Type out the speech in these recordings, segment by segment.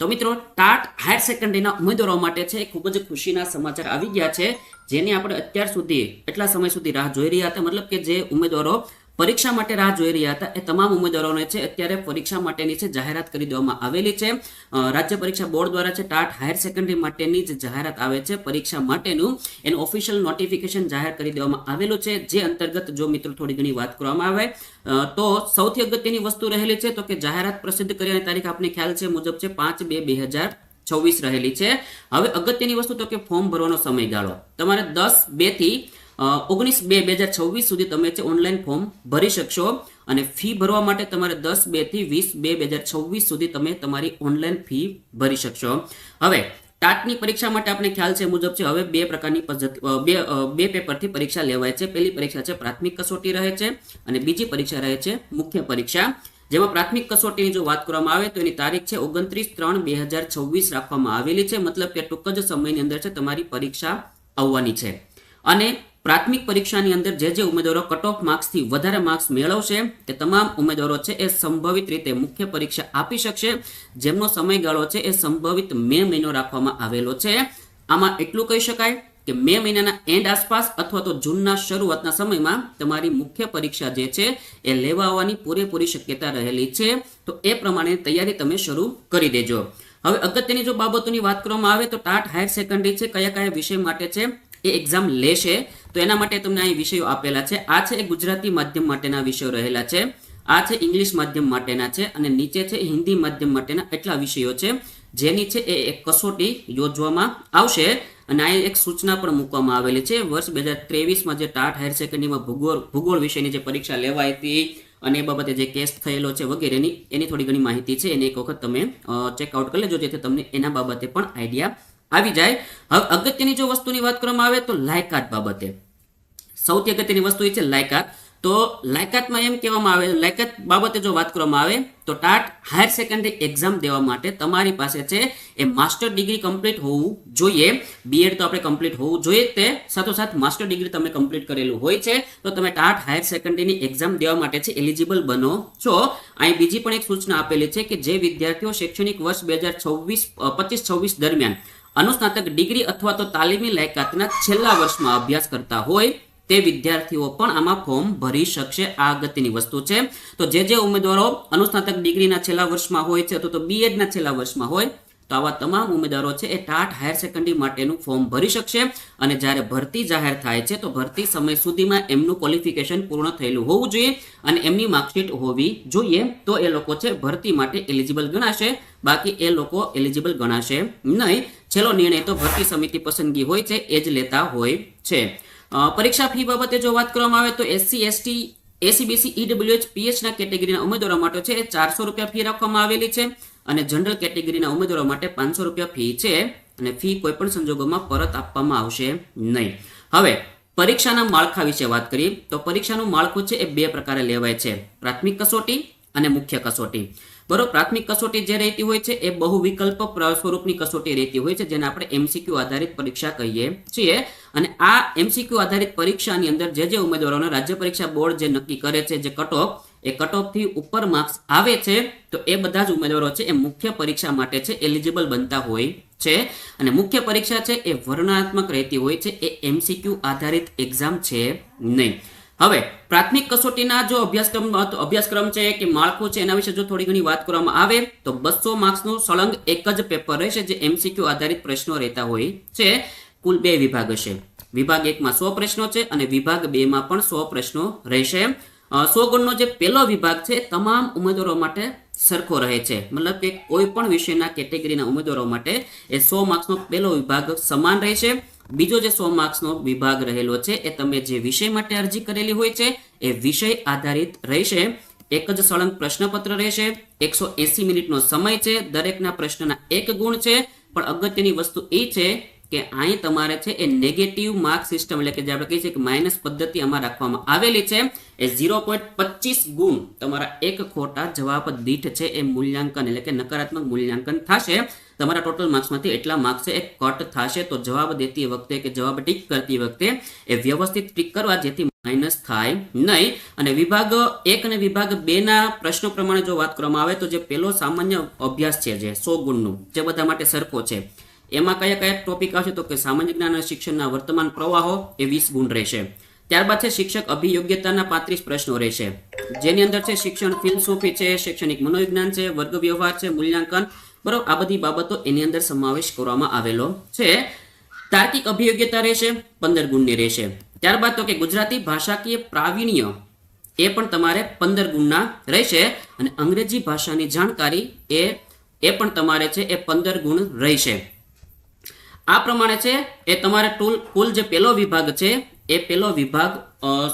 તો મિત્રો, TAT higher સેકન્ડરીના ઉમેદવારો માટે છે, ખૂબ જ ખુશીના સમાચાર આવી ગયા છે, જેની આપણે અત્યાર સુધી, એટલા સમય સુધી રાહ જોઈ રહ્યા હતા. મતલબ કે જે ઉમેદવારો પરીક્ષા માટે રાહ જોઈ રહ્યા હતા. એ તમામ ઉમેદવારોને છે, અત્યારે પરીક્ષા માટેની છે, જાહેરાત કરી દેવામાં આવેલી છે. રાજ્ય પરીક્ષા બોર્ડ દ્વારા છે, ટાટ હાયર સેકન્ડરી માટેની જે જાહેરાત આવે છે. પરીક્ષા માટેનું એનું ઓફિશિયલ નોટિફિકેશન જાહેર કરી દેવામાં આવેલું છે. જે અંતર્ગત જો મિત્રો થોડી ઘણી વાત કરવામાં આવે તો સૌથી અગત્યની વસ્તુ રહેલી છે, તો કે જાહેરાત પ્રસિદ્ધ કર્યાની તારીખ આપને ખ્યાલ છે, મુજબ છે, પાંચ બે બે હજાર છવ્વીસ રહેલી છે. હવે અગત્યની વસ્તુ તો કે ફોર્મ ભરવાનો સમયગાળો. તમારે દસ બેથી ઓગણીસ બે બે હજાર છવ્વીસ સુધી તમે છે ઓનલાઈન ફોર્મ ભરી શકશો અને ફી ભરવા માટે તમારે દસ બેથી વીસ બે બે હજાર છવ્વીસ સુધી તમે તમારી ઓનલાઈન ફી ભરી શકશો. હવે, ટાટની પરીક્ષા માટે આપણે ખ્યાલ છે મુજબ છે, હવે બે પ્રકારની પદ્ધતિ બે બે પેપરથી પરીક્ષા લેવાય છે. પહેલી પરીક્ષા છે પ્રાથમિક કસોટી રહે છે અને બીજી પરીક્ષા રહે છે મુખ્ય પરીક્ષા. જેમાં પ્રાથમિક કસોટીની જો વાત કરવામાં આવે તો એની તારીખ છે ઓગણત્રીસ ત્રણ બે હજાર છવ્વીસ રાખવામાં આવેલી છે. મતલબ કે ટૂંક જ સમયની અંદર છે તમારી પરીક્ષા આવવાની છે. અને પ્રાથમિક પરીક્ષાની અંદર જે જે ઉમેદવારો કટ ઓફ માર્ક્સથી વધારે માર્ક્સ મેળવશે, તે તમામ ઉમેદવારો છે એ સંભવિત રીતે મુખ્ય પરીક્ષા આપી શકશે. જેમનો સમયગાળો છે એ સંભવિત મે મહિનો રાખવામાં આવેલો છે. આમાં એટલું કહી શકાય કે મે મહિનાના એન્ડ આસપાસ અથવા તો જૂનના શરૂઆતના સમયમાં તમારી મુખ્ય પરીક્ષા જે છે એ લેવા આવવાની પૂરેપૂરી શક્યતા રહેલી છે. તો એ પ્રમાણે તૈયારી તમે શરૂ કરી દેજો. હવે અગત્યની જો બાબતોની વાત કરવામાં આવે તો ટાટ હાયર સેકન્ડરી છે, કયા કયા વિષય માટે છે એ એક્ઝામ લેશે. તો એના માટે તમને અહીં વિષયો આપેલા છે. આ છે ગુજરાતી માધ્યમ માટેના વિષયો રહેલા છે. આ છે ઇંગ્લિશ માધ્યમ માટેના છે અને નીચે છે હિન્દી માધ્યમ માટેના એટલા વિષયો છે. જેની છે એ એક કસોટી યોજવામાં આવશે અને આ એક સૂચના પણ મૂકવામાં આવેલી છે. વર્ષ બે હજાર ત્રેવીસમાં જે ટાટ હાયર સેકન્ડરીમાં ભૂગોળ ભૂગોળ વિષયની જે પરીક્ષા લેવાઈ હતી અને એ બાબતે જે કેસ થયેલો છે વગેરેની, એની થોડી ઘણી માહિતી છે. એને એક વખત તમે ચેકઆઉટ કરી લેજો, જેથી તમને એના બાબતે પણ આઈડિયા આવી જાય. હવે અગત્યની જો વસ્તુની વાત કરવામાં આવે તો લાયકાત બાબતે. સૌથી અગત્યની વસ્તુ એ છે લાયકાત. તો લાયકાતમાં એમ કહેવામાં આવે, લાયકાત બાબતે જો વાત કરવામાં આવે તો ટાટ હાયર સેકન્ડરી એક્ઝામ દેવા માટે તમારી પાસે છે એ માસ્ટર ડિગ્રી કમ્પ્લીટ હોવું જોઈએ. બીએડ તો આપણે કમ્પ્લીટ હોવું જોઈએ તે. સાથોસાથ માસ્ટર ડિગ્રી તમે કમ્પ્લીટ કરેલું હોય છે તો તમે ટાટ હાયર સેકન્ડરીની એક્ઝામ દેવા માટે છે એલિજિબલ બનો છો. અહીં બીજી પણ એક સૂચના આપેલી છે કે જે વિદ્યાર્થીઓ શૈક્ષણિક વર્ષ બે હજાર છવ્વીસ પચીસ છવ્વીસ દરમિયાન અનુસ્નાતક ડિગ્રી અથવા તો તાલીમી લાયકાતના છેલ્લા વર્ષમાં અભ્યાસ કરતા હોય તે વિદ્યાર્થીઓ પણ આમાં ફોર્મ ભરી શકશે. આ અગત્યની વસ્તુ છે. તો જે જે ઉમેદવારો અનુસ્નાતક ડિગ્રીના છેલ્લા વર્ષમાં હોય છે અથવા તો બીએડના છેલ્લા વર્ષમાં હોય, તો આવા તમામ ઉમેદવારો છે એ ટાટ હાયર સેકન્ડરી માટેનું ફોર્મ ભરી શકશે અને જ્યારે ભરતી જાહેર થાય છે તો ભરતી સમય સુધીમાં એમનું ક્વોલિફિકેશન પૂર્ણ થયેલું હોવું જોઈએ અને એમની માર્કશીટ હોવી જોઈએ. તો એ લોકો છે ભરતી માટે એલિજિબલ ગણાશે. બાકી એ લોકો એલિજિબલ ગણાશે નહીં. છેલ્લો નિર્ણય તો ભરતી સમિતિ પસંદગી હોય છે, એ જ લેતા હોય છે. પરીક્ષા ફી બાબતે જો વાત કરવામાં આવે તો એસસી, એસટી એસીબીસી ઈડબ્લ્યુએચ, પીએચના કેટેગરીના ઉમેદવારો માટે છે, ચારસો રૂપિયા ફી રાખવામાં આવેલી છે અને જનરલ કેટેગરીના ઉમેદવારો માટે પાંચસો રૂપિયા ફી છે અને ફી કોઈ પણ સંજોગોમાં પરત આપવામાં આવશે નહીં. હવે, પરીક્ષાના માળખા વિશે વાત કરીએ તો પરીક્ષાનું માળખું છે એ બે પ્રકારે લેવાય છે. પ્રાથમિક કસોટી અને મુખ્ય કસોટી. બરોબર પ્રાથમિક કસોટી જે રહેતી હોય છે, એ બહુ વિકલ્પ સ્વરૂપની કસોટી રહેતી હોય છે, જેને આપણે એમસીક્યુ આધારિત પરીક્ષા કહીએ છીએ. અને આ એમસીક્યુ આધારિત પરીક્ષાની અંદર જે જે ઉમેદવારોને રાજ્ય પરીક્ષા બોર્ડ જે નક્કી કરે છે, જે કટઓફ, એ કટઓફથી ઉપર માર્ક્સ આવે છે, તો એ બધા જ ઉમેદવારો છે, એ મુખ્ય પરીક્ષા માટે છે, એલિજિબલ બનતા હોય છે. અને મુખ્ય પરીક્ષા છે, એ વર્ણનાત્મક રહેતી હોય છે, એ એમસીક્યુ આધારિત એક્ઝામ છે નહીં. હવે, પ્રાથમિક કસોટીના જો અભ્યાસક્રમ અભ્યાસક્રમ છે કે માળખું છે એના વિશે જો થોડી ઘણી વાત કરવામાં આવે, તો બસો માર્ક્સનું સળંગ એક જ પેપર રહેશે જે એમસીક્યુ આધારિત પ્રશ્નો રહેતા હોય છે. કુલ બે વિભાગ હશે. વિભાગ એકમાં સો પ્રશ્નો છે અને વિભાગ બે માં પણ સો પ્રશ્નો રહેશે. સો ગુણનો જે પહેલો વિભાગ છે, તમામ ઉમેદવારો માટે સરખો રહે છે. મતલબ કે કોઈ પણ વિષયના કેટેગરીના ઉમેદવારો માટે એ સો માર્ક્સનો પહેલો વિભાગ સમાન રહેશે. બીજો જે સો માર્ક્સનો વિભાગ રહેલો છે, એ તમે જે વિષય માટે અરજી કરેલી હોય છે, એ વિષય આધારિત રહેશે. એક જ સળંગ પ્રશ્નપત્ર રહેશે. એકસો એસી મિનિટનો સમય છે, દરેકના પ્રશ્નના એક ગુણ છે. પણ અગત્યની વસ્તુ એ છે કે અહીં તમારે છે એ નેગેટિવ માર્ક સિસ્ટમ એટલે કે જે આપણે કહીએ છીએ કે માઇનસ પદ્ધતિ આમાં રાખવામાં આવેલી છે. એ ઝીરો ગુણ તમારા એક ખોટા જવાબ દીઠ છે, એ મૂલ્યાંકન, એટલે કે નકારાત્મક મૂલ્યાંકન થશે. તમારા ટોટલ માર્ક્સમાંથી એટલા માર્ક્સ એ કટ થશે તો જવાબ દેતી વખતે કે જવાબ ટીક કરતી વખતે એ વ્યવસ્થિત ટીક કરવા જેથી માઇનસ થાય નહીં. અને વિભાગ એક અને વિભાગ બેના પ્રશ્નો પ્રમાણે જો વાત કરવામાં આવે તો જે પેલો સામાન્ય અભ્યાસ છે જે સો ગુણનું, જે બધા માટે સરખો છે. એમાં કયા કયા ટોપિક આવશે તો કે સામાન્ય જ્ઞાન અને શિક્ષણના વર્તમાન પ્રવાહો એ વીસ ગુણ રહેશે. ત્યારબાદ છે શિક્ષક અભિયોગ્યતાના પાંત્રીસ પ્રશ્નો રહેશે. જેની અંદર છે શિક્ષણ ફિલસોફી છે, શૈક્ષણિક મનોવિજ્ઞાન છે, વર્ગ વ્યવહાર છે, મૂલ્યાંકન બરોબર? આ બધી બાબતો એની અંદર સમાવેશ કરવામાં આવેલો છે. તાર્કિક અભિયોગ્યતા રહેશે, પંદર ગુણની રહેશે. ત્યારબાદ તો કે ગુજરાતી ભાષાકીય પ્રાવીણ્ય એ પણ તમારે પંદર ગુણના રહેશે અને અંગ્રેજી ભાષાની જાણકારી એ એ પણ તમારે છે એ પંદર ગુણ રહેશે. આ પ્રમાણે છે એ તમારે ટૂલ, કુલ જે પહેલો વિભાગ છે એ પહેલો વિભાગ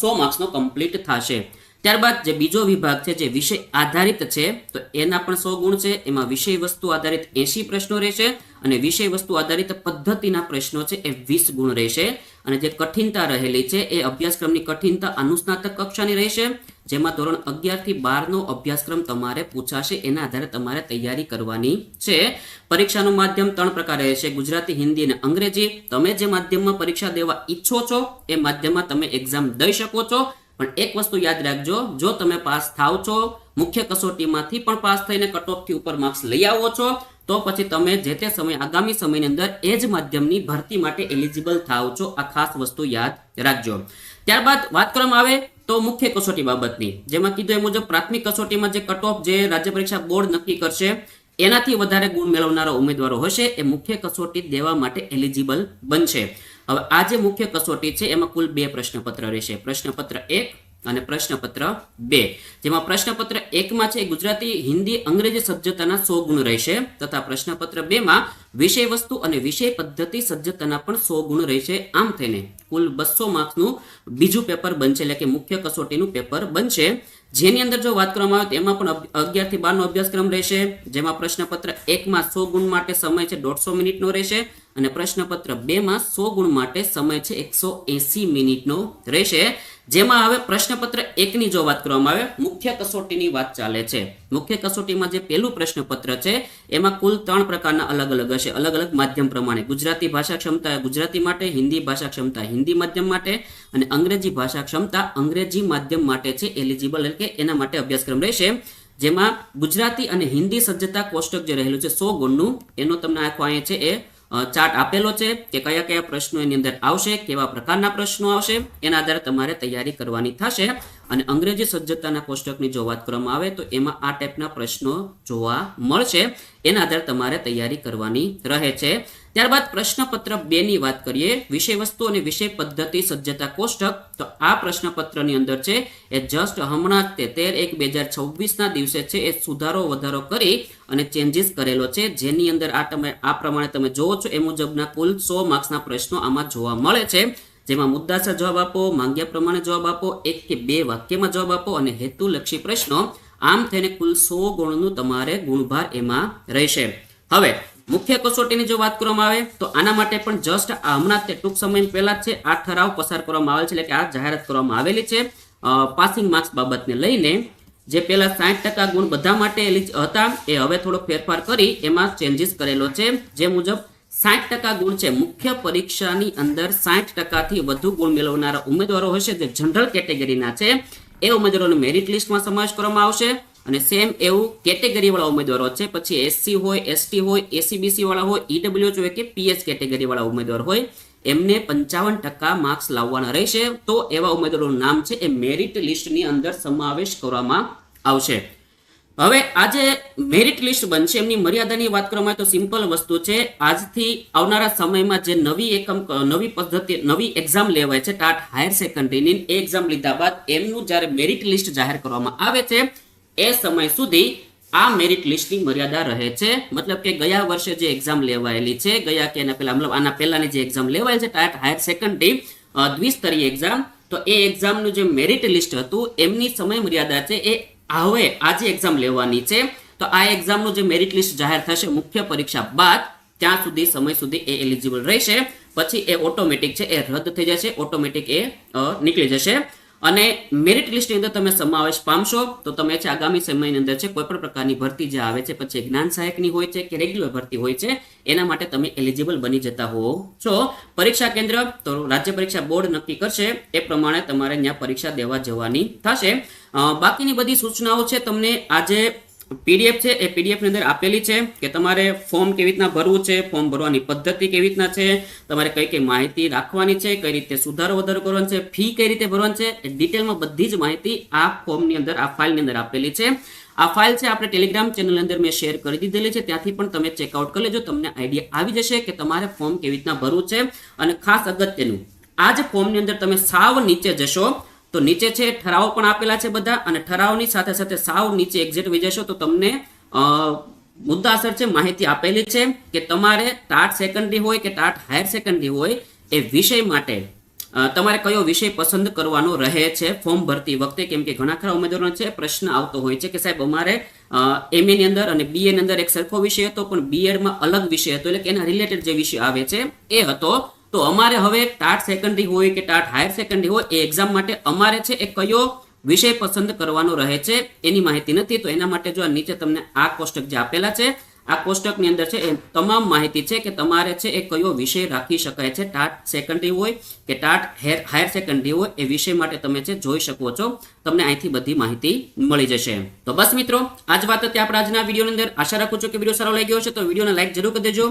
સો માર્ક્સનો કમ્પ્લીટ થશે. ત્યારબાદ જે બીજો વિભાગ છે, જે વિષય આધારિત છે, તો એના પણ સો ગુણ છે. એમાં વિષય વસ્તુ આધારિત એસી પ્રશ્નો રહેશે અને વિષય વસ્તુ આધારિત પદ્ધતિના પ્રશ્નો છે, એ વીસ ગુણ રહેશે. અને જે કઠિનતા રહેલી છે, એ અભ્યાસક્રમની કઠિનતા અનુસ્નાતક કક્ષાની રહેશે, જેમાં ધોરણ અગિયારથી બારનો અભ્યાસક્રમ તમારે પૂછાશે, એના આધારે તમારે તૈયારી કરવાની છે. પરીક્ષાનું માધ્યમ ત્રણ પ્રકારે રહેશે, ગુજરાતી, હિન્દી અને અંગ્રેજી. તમે જે માધ્યમમાં પરીક્ષા દેવા ઈચ્છો છો, એ માધ્યમમાં તમે એક્ઝામ દઈ શકો છો. પણ એક વસ્તુ યાદ રાખજો, જો તમે પાસ થાવ છો, મુખ્ય કસોટીમાંથી પણ પાસ થઈને કટઓફથી ઉપર માર્ક્સ લઈ આવો છો, તો પછી તમે જે તે સમય, આગામી સમયની અંદર એ જ માધ્યમની ભરતી માટે એલિજિબલ થાવ છો. આ ખાસ વસ્તુ યાદ રાખજો. ત્યારબાદ વાત કરવામાં આવે તો મુખ્ય કસોટી બાબતની. જેમાં કીધું એ મુજબ પ્રાથમિક કસોટીમાં જે કટઓફ જે રાજ્ય પરીક્ષા બોર્ડ નક્કી કરશે એનાથી વધારે ગુણ મેળવનારા ઉમેદવારો હશે એ મુખ્ય કસોટી દેવા માટે એલિજિબલ બનશે. હવે આ જે મુખ્ય કસોટી છે, એમાં કુલ બે પ્રશ્નપત્ર રહેશે. પ્રશ્નપત્ર એક અને પ્રશ્નપત્ર બે. જેમાં પ્રશ્નપત્ર એકમાં છે, ગુજરાતી, હિન્દી, અંગ્રેજી સજ્જતાના સો ગુણ રહેશે. તથા પ્રશ્નપત્ર બેમાં વિષય વસ્તુ અને વિષય પદ્ધતિ સજ્જતાના પણ સો ગુણ રહેશે. આમ થઈને કુલ બસો માર્ક્સનું બીજું પેપર બનશે. એટલે કે મુખ્ય કસોટીનું પેપર બનશે. જેની અંદર જો વાત કરવામાં આવે તો એમાં પણ અગિયારથી બારનો અભ્યાસક્રમ રહેશે. જેમાં પ્રશ્નપત્ર એકમાં સો ગુણ માટે સમય છે, દોઢસો મિનિટનો રહેશે. અને પ્રશ્નપત્ર બેમાં સો ગુણ માટે સમય છે એકસો એસી મિનિટનો રહેશે. જેમાં હવે પ્રશ્નપત્ર એકની જો વાત કરવામાં આવે, મુખ્ય કસોટીની વાત ચાલે છે. મુખ્ય કસોટીમાં જે પહેલું પ્રશ્નપત્ર છે, એમાં કુલ ત્રણ પ્રકારના અલગ અલગ હશે. અલગ અલગ માધ્યમ પ્રમાણે ગુજરાતી ભાષા ક્ષમતા, ગુજરાતી માટે હિન્દી ભાષા ક્ષમતા, હિન્દી માધ્યમ માટે અને અંગ્રેજી ભાષા ક્ષમતા, અંગ્રેજી માધ્યમ માટે છે એલિજિબલ એટલે કે એના માટે અભ્યાસક્રમ રહેશે. જેમાં ગુજરાતી અને હિન્દી સજ્જતા કોષ્ટક જે રહેલું છે સો ગુણનું, એનો તમને આખો અહીંયા છે એ ચાર્ટ આપેલો છે કે કયા કયા પ્રશ્નો એની અંદર આવશે, કેવા પ્રકારના પ્રશ્નો આવશે, એના આધારે તમારે તૈયારી કરવાની થશે. અને અંગ્રેજી સજ્જતાના કોષ્ટકની જો વાત કરવામાં આવે તો એમાં આ ટાઈપના પ્રશ્નો જોવા મળશે. એના આધારે તમારે તૈયારી કરવાની રહે છે. ત્યારબાદ પ્રશ્નપત્ર બે ની વાત કરીએ, વિષય વસ્તુ અને વિષય પદ્ધતિ સજ્જતા કોષ્ટક. તો આ પ્રશ્નપત્રની અંદર છે, એ જસ્ટ હમણાં તે તેર એક બે હજાર છવ્વીસના દિવસે છે, એ સુધારો વધારો કરી અને ચેન્જીસ કરેલો છે. જેની અંદર આ તમે, આ પ્રમાણે તમે જોવો છો, એ મુજબના કુલ સો માર્ક્સના પ્રશ્નો આમાં જોવા મળે છે. જેમાં મુદ્દાસર જવાબ આપો, માંગ્યા પ્રમાણે જવાબ આપો, એક કે બે વાક્યમાં જવાબ આપો અને હેતુલક્ષી પ્રશ્નો. આમ થઈને કુલ સો ગુણનું તમારે ગુણભાર એમાં રહેશે. હવે, મુખ્ય કસોટીની જો વાત કરવામાં આવે, તો આના માટે પણ જસ્ટ હમણાં તે ટૂંક સમય પહેલા છે, આ ઠરાવ પસાર કરવામાં આવેલ છે, એટલે કે આ જાહેરાત કરવામાં આવેલી છે. પાસિંગ માર્ક્સ બાબતને લઈને જે પહેલા સાઠ ટકા ગુણ બધા માટે હતા, એ હવે થોડો ફેરફાર કરી એમાં ચેન્જીસ કરેલો છે. જે મુજબ સાઠ ટકા ગુણ છે. મુખ્ય પરીક્ષાની અંદર સાઠ ટકાથી વધુ ગુણ મેળવનારા ઉમેદવારો હશે જે જનરલ કેટેગરીના છે. એ ઉમેદવારોને મેરિટ લિસ્ટમાં સમાવેશ કરવામાં આવશે અને સેમ એવું કેટેગરીવાળા ઉમેદવારો છે. પછી એસસી હોય એસટી હોય એસીબીસી વાળા હોય ઈડબ્લ્યુ હોય કે પીએચ કેટેગરીવાળા ઉમેદવાર હોય, એમને પંચાવન ટકા માર્ક્સ લાવવાના રહેશે. તો એવા ઉમેદવારોનું નામ છે એ મેરિટ લિસ્ટની અંદર સમાવેશ કરવામાં આવશે. હવે આજે મેરિટ લિસ્ટ બનશે. એમની મર્યાદાની વાત કરવામાં તો સિમ્પલ વસ્તુ છે. આજથી આવનારા સમયમાં જે નવી એકમ, નવી પદ્ધતિ, નવી એક્ઝામ લેવાય છે, ટાટ હાયર સેકન્ડરીની એ એક્ઝામ લીધા બાદ એમનું જ્યારે મેરિટ લિસ્ટ જાહેર કરવામાં આવે છે, એ સમય સુધી આ મેરિટ લિસ્ટની મર્યાદા રહે છે. મતલબ કે ગયા વર્ષે જે એક્ઝામ લેવાયેલી છે, ગયા કે એના પહેલા, મતલબ આના પહેલાની જે એક્ઝામ લેવાય છે, ટાટ હાયર સેકન્ડરી દ્વિસ્તરીય એક્ઝામ તો એ એક્ઝામનું જે મેરિટ લિસ્ટ હતું, એમની સમય મર્યાદા છે એ હવે આજે એક્ઝામ લેવાની છે. તો આ એક્ઝામનું જે મેરિટ લિસ્ટ જાહેર થશે મુખ્ય પરીક્ષા બાદ, ત્યાં સુધી, સમય સુધી એ એલિજિબલ રહેશે. પછી એ ઓટોમેટિક છે, એ રદ થઈ જશે ઓટોમેટિક એ નીકળી જશે. અને મેરિટ લિસ્ટની અંદર તમે સમાવેશ પામશો, તો તમે છે આગામી સમયની અંદર છે કોઈ પણ પ્રકારની ભરતી જે આવે છે, પછી જ્ઞાન સહાયકની હોય છે કે રેગ્યુલર ભરતી હોય છે, એના માટે તમે એલિજિબલ બની જતા હો છો. પરીક્ષા કેન્દ્ર, તો રાજ્ય પરીક્ષા બોર્ડ નક્કી કરશે, એ પ્રમાણે તમારે ત્યાં પરીક્ષા દેવા જવાની થશે. બાકીની બધી સૂચનાઓ છે તમને આજે પીડીએફ છે, એ પીડીએફની અંદર આપેલી છે કે તમારે ફોર્મ કેવી રીતના ભરવું છે, ફોર્મ ભરવાની પદ્ધતિ કેવી રીતના છે, તમારે કઈ કઈ માહિતી રાખવાની છે, કઈ રીતે સુધારો વધારો કરવાનો છે, ફી કઈ રીતે ભરવાની છે ડિટેલમાં બધી જ માહિતી આ ફોર્મની અંદર, આ ફાઇલની અંદર આપેલી છે. આ ફાઇલ છે આપણે ટેલિગ્રામ ચેનલ અંદર મેં શેર કરી દીધેલી છે, ત્યાંથી પણ તમે ચેકઆઉટ કરી લેજો, તમને આઈડિયા આવી જશે કે તમારે ફોર્મ કેવી રીતના ભરવું છે અને ખાસ અગત્યનું, આ જ ફોર્મની અંદર તમે સાવ નીચે જશો તો નીચે છે, ઠરાવો પણ આપેલા છે બધા અને ઠરાવની સાથે સાથે સાવ નીચે એક્ઝેક્ટ વિજેશો તો તમને મુદ્દા મુદ્દાસર છે, માહિતી આપેલી છે કે તમારે ટાટ સેકન્ડરી હોય કે ટાટ હાયર સેકન્ડરી હોય એ વિષય માટે તમારે કયો વિષય પસંદ કરવાનો રહે છે, ફોર્મ ભરતી વખતે, કેમ કે ઘણા ખરા ઉમેદવારોનો છે, પ્રશ્ન આવતો હોય છે કે સાહેબ અમારે એમએની અંદર અને બીએની અંદર એક સરખો વિષય હતો, પણ બીએડમાં અલગ વિષય હતો, એટલે કે એના રિલેટેડ જે વિષય આવે છે, એ હતો તો અમારે હવે ટાટ સેકન્ડરી હોય કે ટાટ હાયર સેકન્ડરી હોય, એ એક્ઝામ માટે અમારે છે એ કયો વિષય પસંદ કરવાનો રહે છે એની માહિતી નથી. તો એના માટે જો આ નીચે તમને આ કોષ્ટક જે આપેલા છે, આ કોષ્ટકની અંદર છે એ તમામ માહિતી છે કે તમારે છે એ કયો વિષય રાખી શકાય છે. ટાટ સેકન્ડરી હોય કે ટાટ હાયર સેકન્ડરી હોય, એ વિષય માટે તમે છે જોઈ શકો છો. તમને અહીંથી બધી માહિતી મળી જશે. તો બસ મિત્રો, આજ વાત હતી આપણે આજના વિડીયોની અંદર. આશા રાખું છું કે વીડિયો સારો લાગ્યો હશે, તો વિડીયોને લાઈક જરૂર કરી દેજો.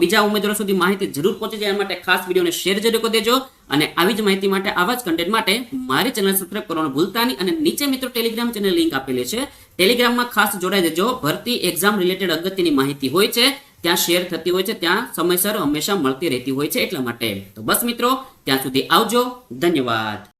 બીજા ઉમેદવારો સુધી માહિતી જરૂર પહોંચી જાય માટે ખાસ વિડીયોને શેર જરૂર કરી દેજો. અને આવી જ માહિતી માટે, આવા જ કન્ટેન્ટ માટે મારી ચેનલ સબસ્ક્રાઈબ કરવાનું ભૂલતા નહીં. અને નીચે મિત્રો ટેલિગ્રામ ચેનલ લિંક આપેલી છે. ટેલિગ્રામમાં ખાસ જોડાઈ દેજો. ભરતી એક્ઝામ રિલેટેડ અગત્યની માહિતી હોય છે, ત્યાં શેર થતી હોય છે, ત્યાં સમયસર હંમેશા મળતી રહેતી હોય છે એટલા માટે. તો બસ મિત્રો, ત્યાં સુધી આવજો. ધન્યવાદ.